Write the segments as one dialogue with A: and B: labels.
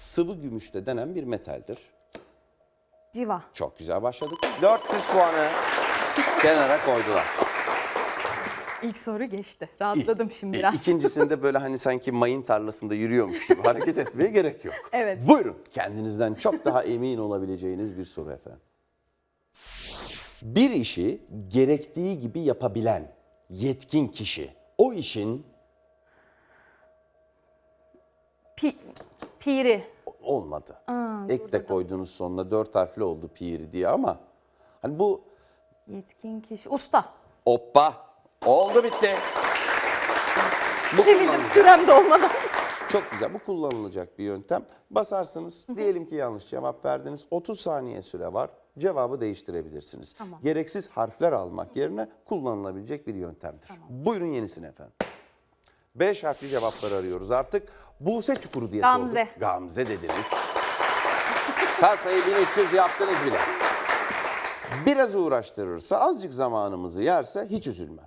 A: sıvı gümüşte denen bir metaldir.
B: Civa.
A: Çok güzel başladık. 400 puanı kenara koydular.
B: İlk soru geçti. Rahatladım şimdi
A: İyi.
B: biraz.
A: İkincisinde böyle hani sanki mayın tarlasında yürüyormuş gibi hareket etmeye gerek yok.
B: Evet.
A: Buyurun. Kendinizden çok daha emin olabileceğiniz bir soru efendim. Bir işi gerektiği gibi yapabilen yetkin kişi o işin
B: Pi- piri.
A: olmadı. Ek de koydunuz sonuna dört harfli oldu piri diye ama hani bu
B: Yetkin kişi. Usta.
A: oppa oldu bitti. Bu
B: Sevindim
A: kullanılacak.
B: sürem de olmadan.
A: Çok güzel. Bu kullanılacak bir yöntem. Basarsınız. Diyelim ki yanlış cevap verdiniz. 30 saniye süre var. Cevabı değiştirebilirsiniz. Gereksiz harfler almak yerine kullanılabilecek bir yöntemdir. Buyurun yenisini efendim. 5 harfli cevaplar arıyoruz artık. Buse Çukuru diye
B: Gamze.
A: sorduk. Gamze dediniz. Kasayı 1300 yaptınız bile. Biraz uğraştırırsa, azıcık zamanımızı yerse hiç üzülmem.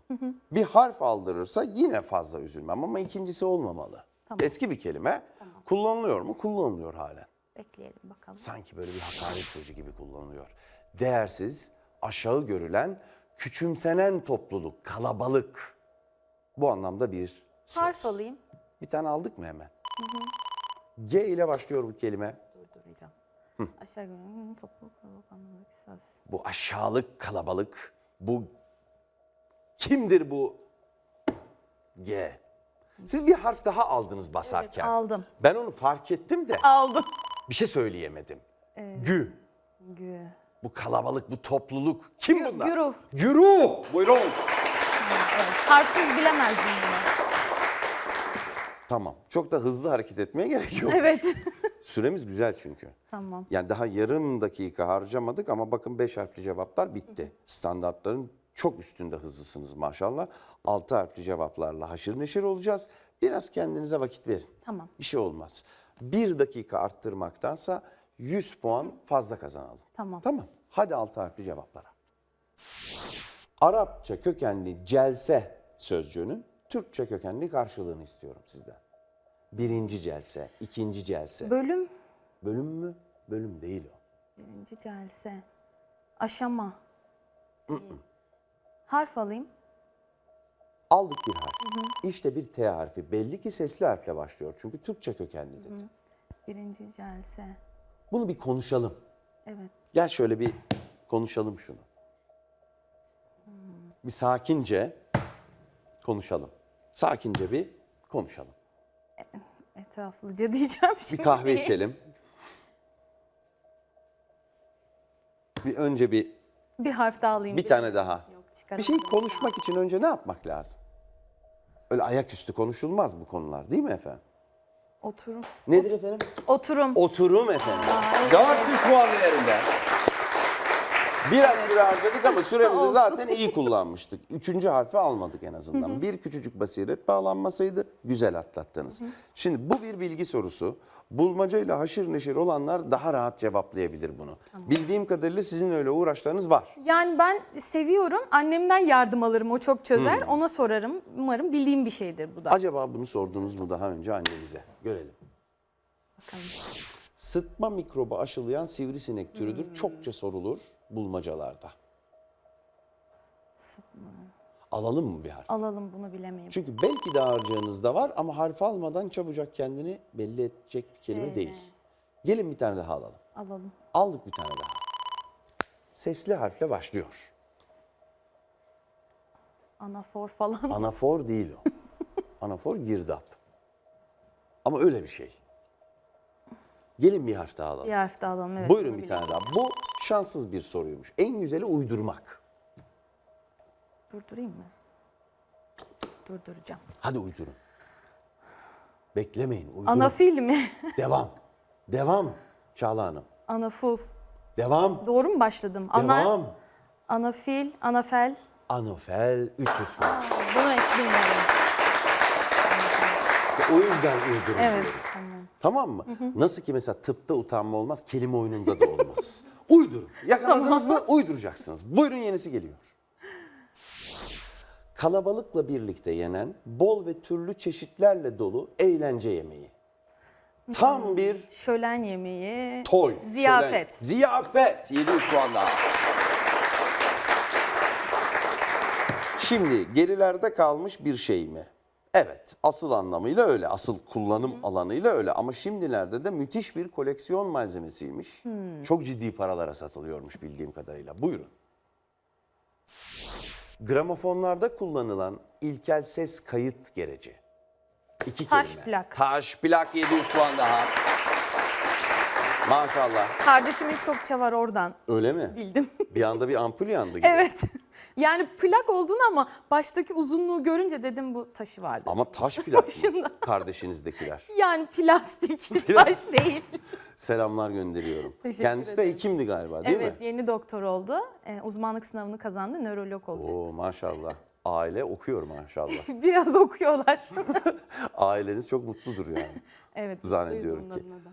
A: Bir harf aldırırsa yine fazla üzülmem ama ikincisi olmamalı. Eski bir kelime. Kullanılıyor mu? Kullanılıyor halen.
B: Bekleyelim bakalım.
A: Sanki böyle bir hakaret sözü gibi kullanılıyor. Değersiz, aşağı görülen, küçümsenen topluluk, kalabalık. Bu anlamda bir söz.
B: Harf alayım.
A: Bir tane aldık mı hemen? G ile başlıyor bu kelime.
B: Durduracağım. Aşağı göre topluluk kalabalık anlamındaki söz.
A: Bu aşağılık kalabalık, bu kimdir bu G? Siz bir harf daha aldınız basarken.
B: aldım.
A: Ben onu fark ettim de
B: Aldım.
A: bir şey söyleyemedim. Gü.
B: Gü.
A: Bu kalabalık, bu topluluk. Kim
B: Gü-
A: bunlar?
B: güruh.
A: Güruh. Buyurun.
B: Evet. Harfsiz bilemezdim bunu.
A: Tamam. Çok da hızlı hareket etmeye gerek yok.
B: Evet.
A: Süremiz güzel çünkü.
B: tamam.
A: Yani daha yarım dakika harcamadık ama bakın 5 harfli cevaplar bitti. Standartların çok üstünde hızlısınız maşallah. 6 harfli cevaplarla haşır neşir olacağız. Biraz kendinize vakit verin.
B: Tamam.
A: Bir şey olmaz. Bir dakika arttırmaktansa 100 puan fazla kazanalım.
B: Tamam.
A: Tamam. Hadi 6 harfli cevaplara. Arapça kökenli celse sözcüğünün Türkçe kökenli karşılığını istiyorum sizden. Birinci celse, ikinci celse.
B: Bölüm.
A: Bölüm mü? Bölüm değil o.
B: Birinci celse. Aşama. Harf alayım.
A: Aldık bir harf. İşte bir T harfi. Belli ki sesli harfle başlıyor. Çünkü Türkçe kökenli dedi.
B: Birinci celse.
A: Bunu bir konuşalım.
B: Evet.
A: Gel şöyle bir konuşalım şunu. Bir sakince konuşalım. Sakince bir konuşalım.
B: Etraflıca diyeceğim
A: Bir
B: şimdi.
A: kahve içelim. Bir önce bir
B: Bir harf daha alayım.
A: bir tane daha.
B: Yok, çıkaramadım.
A: Bir şey konuşmak için önce ne yapmak lazım? Öyle ayaküstü konuşulmaz bu konular değil mi efendim?
B: Oturum.
A: Nedir efendim?
B: Oturum.
A: Oturum efendim. 400 puan değerinde. Biraz süre harcadık ama süremizi zaten iyi kullanmıştık. Üçüncü harfi almadık en azından. Bir küçücük basiret bağlanmasaydı güzel atlattınız. Şimdi bu bir bilgi sorusu. Bulmacayla haşır neşir olanlar daha rahat cevaplayabilir bunu. Bildiğim kadarıyla sizin öyle uğraşlarınız var.
B: Yani ben seviyorum. Annemden yardım alırım. O çok çözer.
A: Hmm.
B: Ona sorarım. Umarım bildiğim bir şeydir bu da.
A: Acaba bunu sordunuz mu daha önce annenize? Görelim.
B: Bakalım.
A: Sıtma mikrobu aşılayan sivrisinek türüdür. Çokça sorulur bulmacalarda. Alalım mı bir harf?
B: Alalım bunu bilemeyim.
A: Çünkü belki dağarcığınızda var ama harf almadan çabucak kendini belli edecek bir kelime değil. Gelin bir tane daha alalım.
B: Alalım.
A: Aldık bir tane daha. Sesli harfle başlıyor.
B: Anafor falan.
A: Anafor değil o. Anafor girdap. Ama öyle bir şey. Gelin bir harf daha alalım.
B: bir harf daha alalım. Evet,
A: Buyurun bir tane daha. Bu şanssız bir soruymuş. En güzeli uydurmak.
B: Durdurayım mı? Durduracağım.
A: Hadi uydurun. Beklemeyin. Uydurun.
B: Anafil mi?
A: Devam. Devam. Çağla Hanım.
B: Anaful.
A: Devam.
B: Doğru mu başladım? Ana,
A: Devam.
B: anafil, anafel.
A: Anofel 300 puan.
B: Bunu hiç bilmiyorum.
A: İşte o yüzden uydurun
B: Evet.
A: diyorum.
B: Tamam.
A: Tamam mı? Nasıl ki mesela tıpta utanma olmaz, kelime oyununda da olmaz. Uydurun. Yakaladınız mı uyduracaksınız. Buyurun yenisi geliyor. Kalabalıkla birlikte yenen, bol ve türlü çeşitlerle dolu eğlence yemeği. Tam bir
B: Şölen yemeği.
A: toy.
B: Ziyafet.
A: şölen- Ziyafet. 700 puan daha. Şimdi gerilerde kalmış bir şey mi? Evet, asıl anlamıyla öyle, asıl kullanım alanıyla öyle ama şimdilerde de müthiş bir koleksiyon malzemesiymiş. Çok ciddi paralara satılıyormuş bildiğim kadarıyla. Buyurun. Gramofonlarda kullanılan ilkel ses kayıt gereci. İki
B: Taş
A: kelime.
B: plak.
A: Taş plak 700 puan daha. Maşallah.
B: Kardeşimin çokça var oradan
A: Öyle mi?
B: bildim.
A: Bir anda bir ampul yandı gibi.
B: evet. Yani plak olduğunu ama baştaki uzunluğu görünce dedim bu taşı vardı.
A: Ama taş plak mı?
B: Başında.
A: kardeşinizdekiler.
B: Yani plastik
A: Plas-
B: taş değil.
A: Selamlar gönderiyorum.
B: Teşekkür
A: Kendisi de
B: ederim.
A: hekimdi galiba değil
B: evet
A: mi?
B: yeni doktor oldu. Ee, uzmanlık sınavını kazandı. Nörolog olacak.
A: Oo maşallah. Aile okuyor maşallah.
B: Biraz okuyorlar.
A: Aileniz çok mutludur yani.
B: evet.
A: Zannediyorum ki.